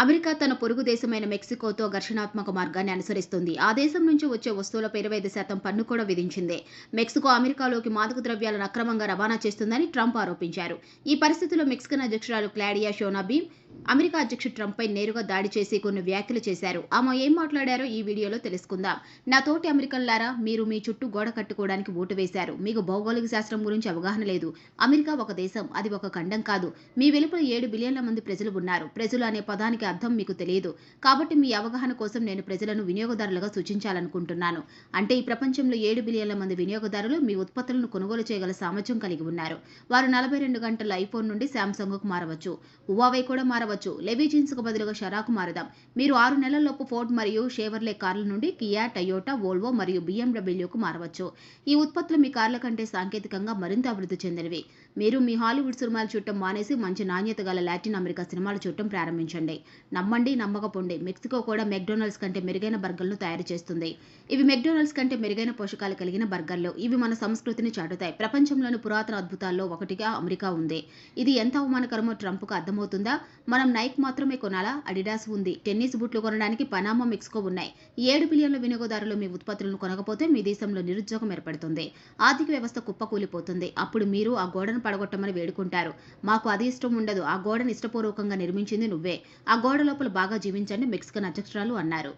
America తన పొరుగు దేశమైన మెక్సికోతో ఘర్షణాత్మక మార్గాన్ని అనుసరిస్తుంది. ఆ దేశం నుంచి వచ్చే వస్తువులపై ఇరవై ఐదు శాతం పన్ను కూడా విధించింది. మెక్సికో అమెరికాలోకి మాదక ద్రవ్యాలను అక్రమంగా రవాణా చేస్తుందని ట్రంప్ ఆరోపించారు. ఈ పరిస్థితిలో మెక్సికన్ అధ్యక్షురాలు క్లాడియా షోనాబీమ్ అమెరికా అధ్యక్షుడు ట్రంప్పై నేరుగా దాడి చేసి కొన్ని వ్యాఖ్యలు చేశారు. ఆమె ఏం మాట్లాడారో ఈ వీడియోలో తెలుసుకుందాం. నా తోటి అమెరికన్లారా మీరు మీ చుట్టూ గోడ కట్టుకోవడానికి ఓటు వేశారు. మీకు భౌగోళిక శాస్త్రం గురించి అవగాహన లేదు. అమెరికా ఒక దేశం అది ఒక ఖండం కాదు. మీ వెలుపల ఏడు బిలియన్ల మంది ప్రజలు ఉన్నారు. ప్రజలు అనే పదానికి అర్థం మీకు తెలియదు. కాబట్టి మీ అవగాహన కోసం నేను ప్రజలను వినియోగదారులుగా సూచించాలనుకుంటున్నాను. అంటే ఈ ప్రపంచంలో ఏడు బిలియన్ల మంది వినియోగదారులు మీ ఉత్పత్తులను కొనుగోలు చేయగల సామర్థ్యం కలిగి ఉన్నారు. వారు నలభై రెండు గంటల ఐఫోన్ నుండి శాంసంగ్కు మారవచ్చు. ఉవావై కూడా మారవచ్చు. లెవీ జీన్స్కు బదులుగా షరాకు మారదాం. మీరు ఆరు నెలల్లోపు ఫోర్డ్ మరియు షేవర్లే కార్ల నుండి కియా టయోటా వోల్వో మరియు బీఎండబ్ల్యూకు మారవచ్చు. ఈ ఉత్పత్తులు మీ కార్ల కంటే సాంకేతికంగా మరింత అభివృద్ధి చెందినవి. మీరు మీ హాలీవుడ్ సినిమాలు చూడటం మానేసి మంచి నాణ్యత గల లాటిన్ అమెరికా సినిమాలు చూడటం ప్రారంభించండి. నమ్మండి నమ్మకపోండి. మెక్సికో కూడా మెక్డొనాల్డ్స్ కంటే మెరుగైన బర్గర్లను తయారు చేస్తుంది. ఇవి మెక్డొనాల్డ్స్ కంటే మెరుగైన పోషకాలు కలిగిన బర్గర్లు. ఇవి మన సంస్కృతిని చాటుతాయి. ప్రపంచంలోని పురాతన అద్భుతాల్లో ఒకటిగా అమెరికా ఉంది. ఇది ఎంత అవమానకరమో ట్రంప్కు అర్థమవుతుందా? మనం నైక్ మాత్రమే కొనాలా? అడిడాస్ ఉంది. టెన్నిస్ బూట్లు కొనడానికి పనామా మెక్సికో ఉన్నాయి. ఏడు బిలియన్ల వినియోగదారులు మీ ఉత్పత్తులను కొనకపోతే మీ దేశంలో నిరుద్యోగం ఏర్పడుతుంది. ఆర్థిక వ్యవస్థ కుప్పకూలిపోతుంది. అప్పుడు మీరు ఆ గోడను పడగొట్టమని వేడుకుంటారు. మాకు అది ఇష్టం ఉండదు. ఆ గోడను ఇష్టపూర్వకంగా నిర్మించింది నువ్వే. ఆ గోడ లోపల బాగా జీవించండి మెక్సికన్ అధ్యక్షురాలు అన్నారు.